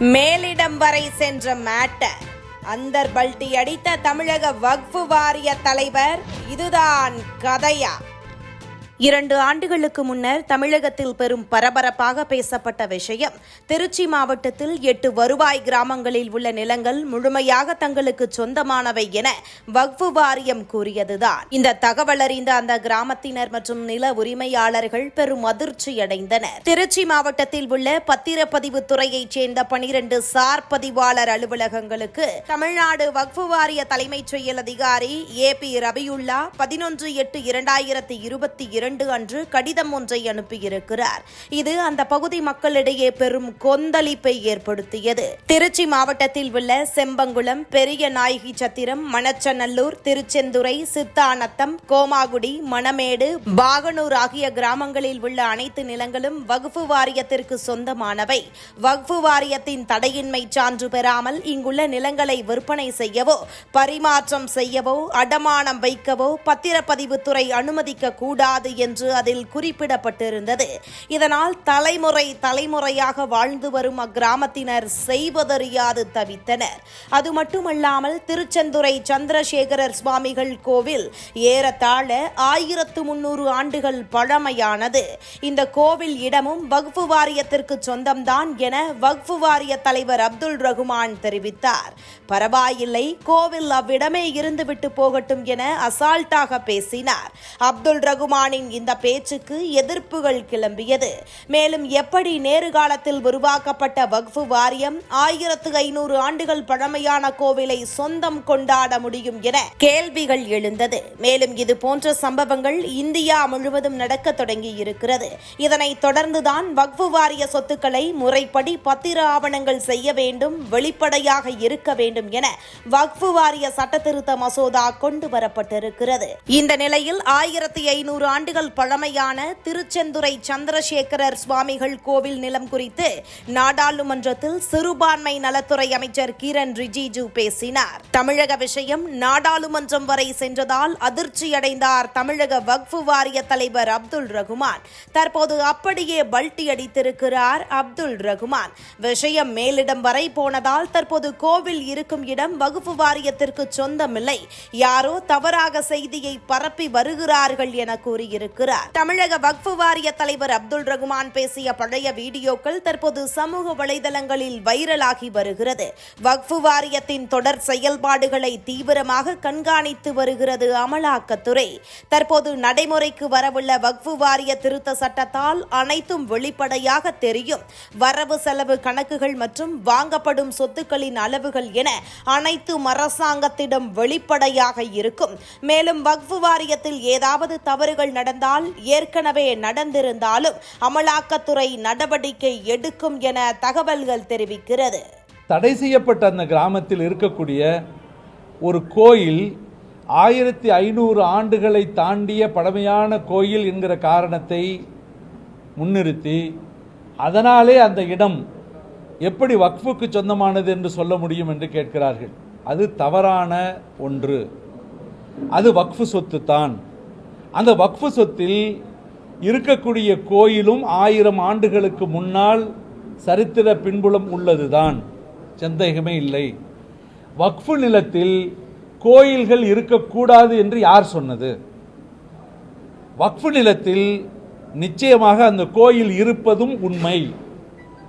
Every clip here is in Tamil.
மேலிடம் வரை சென்ற மேட்டர். அந்தர் பல்டி அடித்த தமிழக வக்ஃபு வாரிய தலைவர் இதுதான் கதையா? இரண்டு ஆண்டுகளுக்கு முன்னர் தமிழகத்தில் பெரும் பரபரப்பாக பேசப்பட்ட விஷயம். திருச்சி மாவட்டத்தில் எட்டு வருவாய் கிராமங்களில் உள்ள நிலங்கள் முழுமையாக தங்களுக்கு சொந்தமானவை என வக்ஃபு வாரியம் கூறியதுதான். இந்த தகவல் அறிந்த அந்த கிராமத்தினர் மற்றும் நில உரிமையாளர்கள் பெரும் அதிர்ச்சி அடைந்தனர். திருச்சி மாவட்டத்தில் உள்ள பத்திரப்பதிவு துறையைச் சேர்ந்த பனிரெண்டு சார் பதிவாளர் அலுவலகங்களுக்கு தமிழ்நாடு வக்ஃபு வாரிய தலைமைச் செயல் அதிகாரி ஏ பி ரபியுல்லா பதினொன்று எட்டு இரண்டாயிரத்தி இருபத்தி இரண்டு அன்று கடிதம் ஒன்றை அனுப்பியிருக்கிறார். இது அந்த பகுதி மக்களிடையே பெரும் கொந்தளிப்பை ஏற்படுத்தியது. திருச்சி மாவட்டத்தில் உள்ள செம்பங்குளம் பெரிய நாயகி சத்திரம் மணச்சநல்லூர் திருச்செந்துறை சித்தானத்தம் கோமாகுடி மணமேடு பாகனூர் ஆகிய கிராமங்களில் உள்ள அனைத்து நிலங்களும் வகுப்பு வாரியத்திற்கு சொந்தமானவை. வகுப்பு வாரியத்தின் தடையின்மை சான்று பெறாமல் இங்குள்ள நிலங்களை விற்பனை செய்யவோ பரிமாற்றம் செய்யவோ அடமானம் வைக்கவோ பத்திரப்பதிவுத்துறை அனுமதிக்க கூடாது என்று அதில் குறிப்பிடப்பட்டிருந்தது. இதனால் தலைமுறை தலைமுறையாக வாழ்ந்து வரும் அக்கிராமத்தினர் செய்வதறியாது தவித்தனர். அது மட்டுமல்லாமல் திருச்செந்துறை சந்திரசேகரர் சுவாமிகள் கோவில் ஏறத்தாழ ஆயிரத்து முன்னூறு ஆண்டுகள் பழமையானது. இந்த கோவில் இடமும் வக்ஃபு வாரியத்திற்கு சொந்தம்தான் என வக்ஃபு வாரிய தலைவர் அப்துல் ரகுமான் தெரிவித்தார். பரவாயில்லை கோவில் அவ்விடமே இருந்துவிட்டு போகட்டும் என அசால்ட்டாக பேசினார். அப்துல் ரகுமானின் இந்த பேச்சுக்கு எதிர்ப்புகள் கிளம்பியது. மேலும் எப்படி நேரு காலத்தில் உருவாக்கப்பட்ட வக்ஃபு வாரியம் ஆயிரத்து ஐநூறு ஆண்டுகள் பழமையான கோவிலை சொந்தம் கொண்டாட முடியும் என கேள்விகள் எழுந்தது. மேலும் இது போன்ற சம்பவங்கள் இந்தியா முழுவதும் நடக்க தொடங்கி இருக்கிறது இதனைத் தொடர்ந்துதான் வக்ஃபு வாரிய சொத்துக்களை முறைப்படி பத்திர ஆவணங்கள் செய்ய வேண்டும் வெளிப்படையாக இருக்க வேண்டும் என வக்ஃபு வாரிய சட்டத்திருத்த மசோதா கொண்டு வரப்பட்டிருக்கிறது. இந்த நிலையில் ஆயிரத்தி ஐநூறு ஆண்டுகள் பழமையான திருச்செந்துறை சந்திரசேகரர் சுவாமிகள் கோவில் நிலம் குறித்து நாடாளுமன்றத்தில் சிறுபான்மை நலத்துறை அமைச்சர் கிரண் ரிஜிஜு பேசினார். தமிழக விஷயம் நாடாளுமன்றம் வரை சென்றதால் அதிர்ச்சியடைந்தார் தமிழக வக்ஃபு வாரிய தலைவர் அப்துல் ரகுமான். தற்போது அப்படியே பல்டி அடித்திருக்கிறார் அப்துல் ரகுமான். விஷயம் மேலிடம் வரை போனதால் தற்போது கோவில் இருக்கும் இடம் வகுப்பு வாரியத்திற்கு சொந்தமில்லை. யாரோ தவறாக செய்தியை பரப்பி வருகிறார்கள் என கூறியிருக்கிறார். தமிழக வக்ஃபு வாரிய தலைவர் அப்துல் ரகுமான் பேசிய பழைய வீடியோக்கள் தற்போது சமூக வலைதளங்களில் வைரலாகி வருகிறது. வக்ஃபு வாரியத்தின் தொடர் செயல்பாடுகளை தீவிரமாக கண்காணித்து வருகிறது அமலாக்கத்துறை. தற்போது நடைமுறைக்கு வரவுள்ள வக்ஃபு வாரிய திருத்த சட்டத்தால் அனைத்தும் வெளிப்படையாக தெரியும். வரவு செலவு கணக்குகள் மற்றும் வாங்கப்படும் சொத்துக்களின் அளவுகள் என அனைத்தும் அரசாங்கத்திடம் வெளிப்படையாக இருக்கும். மேலும் வக்ஃபு வாரியத்தில் ஏதாவது தவறுகள் நடந்தால் ஏற்கனவே நடந்திருந்தாலும் அமலாக்கத்துறை நடவடிக்கை எடுக்கும் என தகவல்கள் தெரிவிக்கிறது. தடை செய்யப்பட்ட அந்த கிராமத்தில் இருக்கக்கூடிய ஒரு கோயில் ஆயிரத்தி ஐநூறு ஆண்டுகளை தாண்டிய பழமையான கோயில் என்கிற காரணத்தை முன்னிறுத்தி அதனாலே அந்த இடம் எப்படி வக்ஃபுக்கு சொந்தமானது என்று சொல்ல முடியும் என்று கேட்கிறார்கள். அது தவறான ஒன்று. அது வக்ஃபு சொத்து தான் அந்த வக்ஃபு சொத்தில் இருக்கக்கூடிய கோயிலும் ஆயிரம் ஆண்டுகளுக்கு முன்னால் சரித்திர பின்புலம் உள்ளதுதான். சந்தேகமே இல்லை. வக்ஃபு நிலத்தில் கோயில்கள் இருக்கக்கூடாது என்று யார் சொன்னது? வக்ஃபு நிலத்தில் நிச்சயமாக அந்த கோயில் இருப்பதும் உண்மை.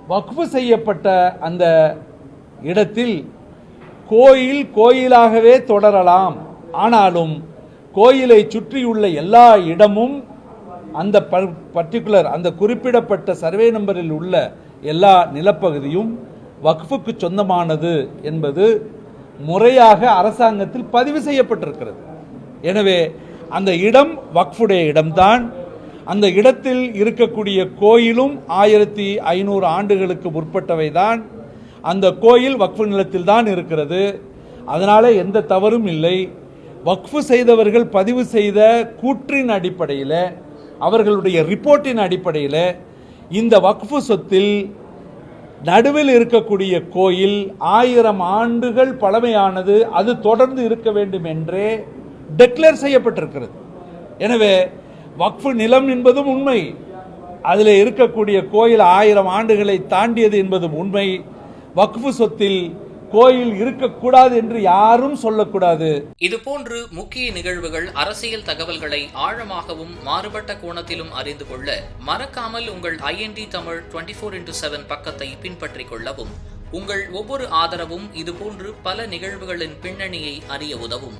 வக்ஃபு செய்யப்பட்ட அந்த இடத்தில் கோயில் கோயிலாகவே தொடரலாம். ஆனாலும் கோயிலை சுற்றியுள்ள எல்லா இடமும் அந்த பர்டிகுலர் அந்த குறிப்பிடப்பட்ட சர்வே நம்பரில் உள்ள எல்லா நிலப்பகுதியும் வக்ஃபுக்கு சொந்தமானது என்பது முறையாக அரசாங்கத்தில் பதிவு செய்யப்பட்டிருக்கிறது. எனவே அந்த இடம் வக்ஃபுடைய இடம்தான். அந்த இடத்தில் இருக்கக்கூடிய கோயிலும் ஆயிரத்தி ஐநூறு ஆண்டுகளுக்கு முற்பட்டவை தான் அந்த கோயில் வக்ஃபு நிலத்தில் தான் இருக்கிறது. அதனால் எந்த தவறும் இல்லை. வக்ஃபு செய்தவர்கள் பதிவு செய்த கூற்றின் அடிப்படையில் அவர்களுடைய ரிப்போர்ட்டின் அடிப்படையில் இந்த வக்ஃபு சொத்தில் நடுவில் இருக்கக்கூடிய கோயில் ஆயிரம் ஆண்டுகள் பழமையானது அது தொடர்ந்து இருக்க வேண்டும் என்றே டெக்ளேர் செய்யப்பட்டிருக்கிறது. எனவே வக்ஃபு நிலம் என்பதும் உண்மை. அதில் இருக்கக்கூடிய கோயில் ஆயிரம் ஆண்டுகளை தாண்டியது என்பதும் உண்மை. வக்ஃபு சொத்தில் கோயில் இருக்கக்கூடாது என்று யாரும் சொல்லக்கூடாது. இதுபோன்று முக்கிய நிகழ்வுகள் அரசியல் தகவல்களை ஆழமாகவும் மாறுபட்ட கோணத்திலும் அறிந்து கொள்ள மறக்காமல் உங்கள் IND Tamil twenty four into seven பக்கத்தை பின்பற்றிக் கொள்ளவும். உங்கள் ஒவ்வொரு ஆதரவும் இதுபோன்று பல நிகழ்வுகளின் பின்னணியை அறிய உதவும்.